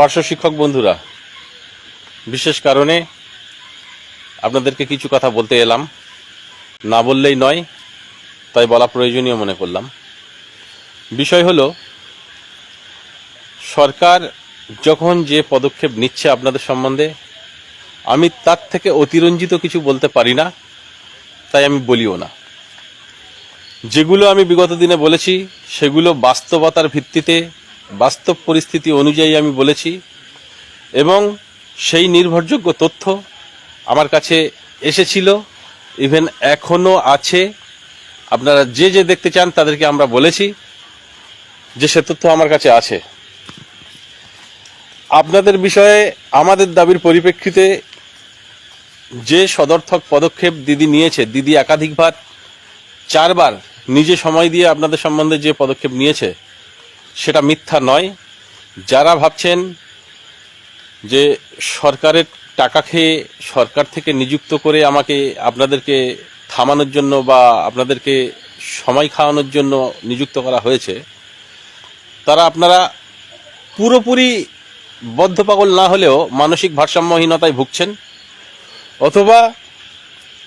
পার্শ্ব শিক্ষক বন্ধুরা, বিশেষ কারণে আপনাদেরকে কিছু কথা বলতে এলাম। না বললেই নয়, তাই বলা প্রয়োজনীয় মনে করলাম। বিষয় হলো, সরকার যখন যে পদক্ষেপ নিচ্ছে আপনাদের সম্বন্ধে, আমি তার থেকে অতিরঞ্জিত কিছু বলতে পারি না, তাই আমি বলিও না। যেগুলো আমি বিগত দিনে বলেছি, সেগুলো বাস্তবতার ভিত্তিতে বাস্তব পরিস্থিতি অনুযায়ী আমি বলেছি, এবং সেই নির্ভরযোগ্য তথ্য আমার কাছে এসেছিল ইভেন এখনও আছে। আপনারা যে যে দেখতে চান তাদেরকে আমরা বলেছি যে সে তথ্য আমার কাছে আছে। আপনাদের বিষয়ে আমাদের দাবির পরিপ্রেক্ষিতে যে সদর্থক পদক্ষেপ দিদি নিয়েছে, দিদি একাধিকবার, চারবার নিজে সময় দিয়ে আপনাদের সম্বন্ধে যে পদক্ষেপ নিয়েছে সেটা মিথ্যা নয়। যারা ভাবছেন যে সরকারের টাকা খেয়ে সরকার থেকে নিযুক্ত করে আমাকে আপনাদেরকে থামানোর জন্য বা আপনাদেরকে সময় খাওয়ানোর জন্য নিযুক্ত করা হয়েছে, তারা আপনারা পুরোপুরি বদ্ধপাগল না হলেও মানসিক ভারসাম্যহীনতায় ভুগছেন অথবা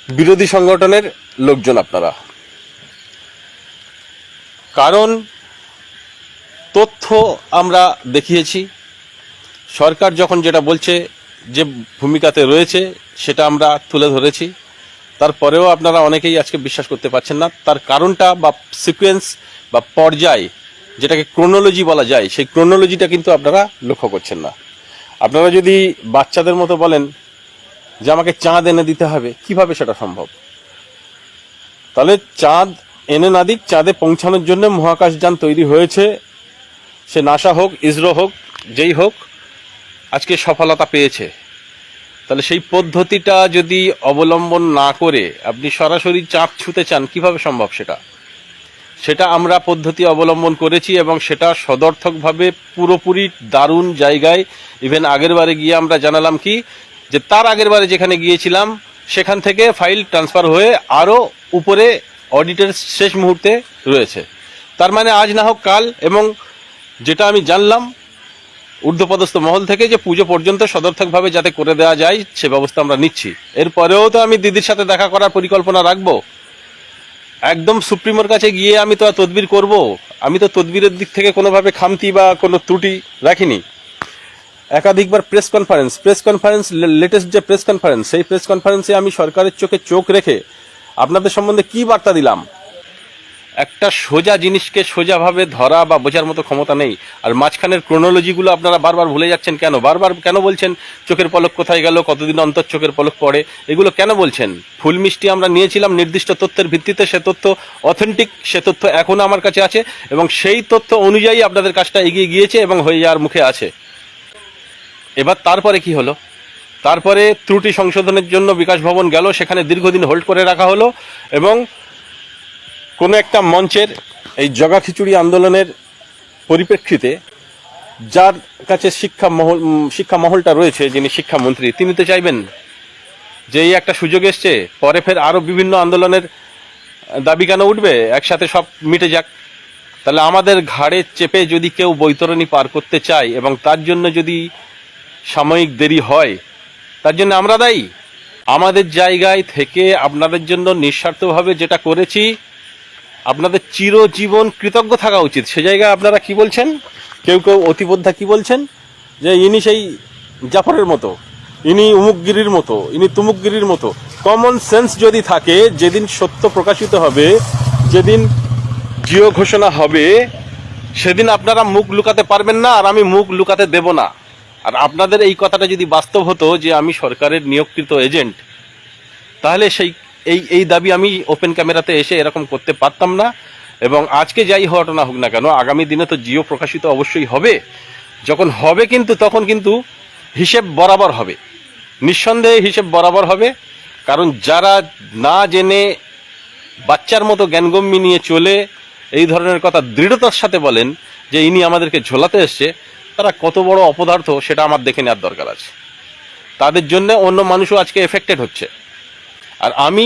বিরোধী সংগঠনের লোকজন আপনারা। কারণ তথ্য আমরা দেখিয়েছি। সরকার যখন যেটা বলছে যে ভূমিকাতে রয়েছে, সেটা আমরা তুলে ধরেছি। তারপরেও আপনারা অনেকেই আজকে বিশ্বাস করতে পারছেন না। তার কারণটা বা সিকোয়েন্স বা পর্যায় যেটাকে ক্রোনোলজি বলা যায়, সেই ক্রোনোলজিটা কিন্তু আপনারা লক্ষ্য করছেন না। আপনারা যদি বাচ্চাদের মতো বলেন যে আমাকে চাঁদ এনে দিতে হবে, কীভাবে সেটা সম্ভব? তাহলে চাঁদ এনে না দিক, চাঁদে পৌঁছানোর জন্য মহাকাশযান তৈরি হয়েছে। সে নাসা হোক, ইসরো হোক, যেই হোক, আজকে সফলতা পেয়েছে। তাহলে সেই পদ্ধতিটা যদি অবলম্বন না করে আপনি সরাসরি চাঁদ ছুতে চান, কীভাবে সম্ভব সেটা? সেটা আমরা পদ্ধতি অবলম্বন করেছি এবং সেটা সদর্থকভাবে পুরোপুরি দারুণ জায়গায় ইভেন আগের বারে গিয়ে আমরা জানালাম কি, যে তার আগের বারে যেখানে গিয়েছিলাম, সেখান থেকে ফাইল ট্রান্সফার হয়ে আরও উপরে অডিটের শেষ মুহূর্তে রয়েছে। তার মানে আজ না হোক কাল এবং যেটা আমি জানলাম ঊর্ধ্বপদস্থ মহল থেকে যে পুজো পর্যন্ত সদর্থকভাবে যাতে করে দেওয়া যায়, সে ব্যবস্থা আমরা নিচ্ছি। এরপরেও তো আমি দিদির সাথে দেখা করার পরিকল্পনা রাখব। একদম সুপ্রিমোর কাছে গিয়ে আমি তো তদবির করব। আমি তো তদবিরের দিক থেকে কোনোভাবে খামতি বা কোনো ত্রুটি রাখিনি। একাধিকবার press conference press conference latest যে প্রেস কনফারেন্স, সেই প্রেস কনফারেন্সে আমি সরকারের চোখে চোখ রেখে আপনাদের সম্বন্ধে কি বার্তা দিলাম? একটা সোজা জিনিসকে সোজাভাবে ধরা বা বোঝার মতো ক্ষমতা নেই। আর মাঝখানের ক্রোনোলজিগুলো আপনারা বারবার ভুলে যাচ্ছেন কেন? বারবার কেন বলছেন চোখের পলক কোথায় গেল, কতদিন অন্তর চোখের পলক পড়ে? এগুলো কেন বলছেন? ফুল মিষ্টি আমরা নিয়েছিলাম, নির্দিষ্ট তথ্যের ভিত্তিতে সে তথ্য অথেন্টিক সে তথ্য এখনও আমার কাছে আছে এবং সেই তথ্য অনুযায়ী আপনাদের কাজটা এগিয়ে গিয়েছে এবং হয়ে যাওয়ার মুখে আছে। এবার তারপরে কি হলো? তারপরে ত্রুটি সংশোধনের জন্য বিকাশ ভবন গেল, সেখানে দীর্ঘদিন হোল্ড করে রাখা হলো এবং কোনো একটা মঞ্চের এই জগা খিচুড়ি আন্দোলনের পরিপ্রেক্ষিতে যার কাছে শিক্ষা মহল শিক্ষা মহলটা রয়েছে, যিনি শিক্ষামন্ত্রী, তিনি তো চাইবেন যে এই একটা সুযোগ এসছে, পরে ফের আরও বিভিন্ন আন্দোলনের দাবি কেন উঠবে, একসাথে সব মিটে যাক। তাহলে আমাদের ঘাড়ে চেপে যদি কেউ বৈতরণী পার করতে চায় এবং তার জন্য যদি সাময়িক দেরি হয়, তার জন্য আমরা দায়ী। আমাদের জায়গায় থেকে আপনাদের জন্য নিঃস্বার্থভাবে যেটা করেছি আপনাদের চিরজীবন কৃতজ্ঞ থাকা উচিত। সে জায়গায় আপনারা কি বলছেন? কেউ কেউ অতিবোদ্ধা কি বলছেন? যে ইনি সেই জাফরের মতো, ইনি উমুকগিরির মতো, ইনি তুমুকগিরির মতো। কমন সেন্স যদি থাকে, যেদিন সত্য প্রকাশিত হবে, যেদিন জিও ঘোষণা হবে, সেদিন আপনারা মুখ লুকাতে পারবেন না, আর আমি মুখ লুকাতে দেব না। আর আপনাদের এই কথাটা যদি বাস্তব হতো যে আমি সরকারের নিয়োগকৃত এজেন্ট, তাহলে সেই এই এই দাবি আমি ওপেন ক্যামেরাতে এসে এরকম করতে পারতাম না। এবং আজকে যাই ঘটনা হোক না কেন, আগামী দিনে তো জিও প্রকাশিত অবশ্যই হবে। যখন হবে কিন্তু, তখন কিন্তু হিসেব বরাবর হবে। নিঃসন্দেহে হিসেব বরাবর হবে। কারণ যারা না জেনে বাচ্চার মতো জ্ঞানগম্যি নিয়ে চলে, এই ধরনের কথা দৃঢ়তার সাথে বলেন যে ইনি আমাদেরকে ঝোলাতে এসছে, তারা কত বড় অপদার্থ সেটা আমার দেখে নেওয়ার দরকার আছে। তাদের জন্য অন্য মানুষও আজকে এফেক্টেড হচ্ছে। আর আমি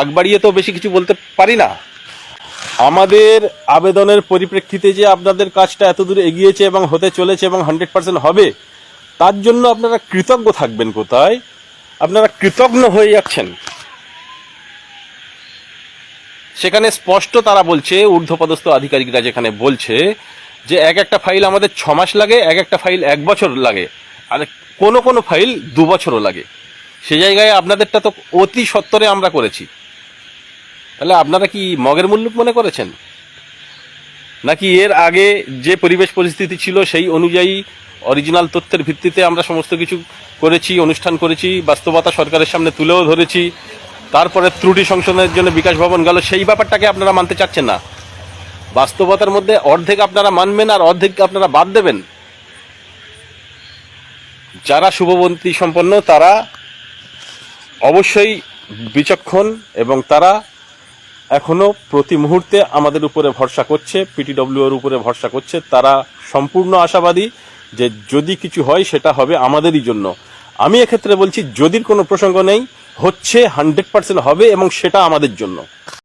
আগবাড়িয়ে তো বেশি কিছু বলতে পারি না। আমাদের আবেদনের পরিপ্রেক্ষিতে যে আপনাদের কাজটা এত দূর এগিয়েছে এবং হতে চলেছে এবং হান্ড্রেড পার্সেন্ট হবে, তার জন্য আপনারা কৃতজ্ঞ থাকবেন কোথায়? আপনারা কৃতজ্ঞ হয়ে যাচ্ছেন। সেখানে স্পষ্ট তারা বলছে, ঊর্ধ্বপদস্থ আধিকারিকরা যেখানে বলছে যে এক একটা ফাইল আমাদের ছ মাস লাগে, এক একটা ফাইল এক বছর লাগে, আর কোনো কোনো ফাইল দু বছরও লাগে। সে জায়গায় আপনাদেরটা তো অতি সত্তরে আমরা করেছি। তাহলে আপনারা কি মগের মুল্লুক মনে করেছেন? নাকি এর আগে যে পরিবেশ পরিস্থিতি ছিল সেই অনুযায়ী অরিজিনাল তথ্যের ভিত্তিতে আমরা সমস্ত কিছু করেছি, অনুষ্ঠান করেছি, বাস্তবতা সরকারের সামনে তুলেও ধরেছি, তারপরে ত্রুটি সংশোধনের জন্য বিকাশ ভবন গেল, সেই ব্যাপারটাকে আপনারা মানতে চাচ্ছেন না। বাস্তবতার মধ্যে অর্ধেক আপনারা মানবেন আর অর্ধেক আপনারা বাদ দেবেন। যারা শুভবন্তী সম্পন্ন, তারা অবশ্যই বিচক্ষণ এবং তারা এখনও প্রতি মুহূর্তে আমাদের উপরে ভরসা করছে পিটিডব্লিউর উপরে ভরসা করছে। তারা সম্পূর্ণ আশাবাদী যে যদি কিছু হয় সেটা হবে আমাদেরই জন্য। আমি এক্ষেত্রে বলছি, যদির কোনো প্রসঙ্গ নেই, হচ্ছে হান্ড্রেড পার্সেন্ট হবে এবং সেটা আমাদের জন্য।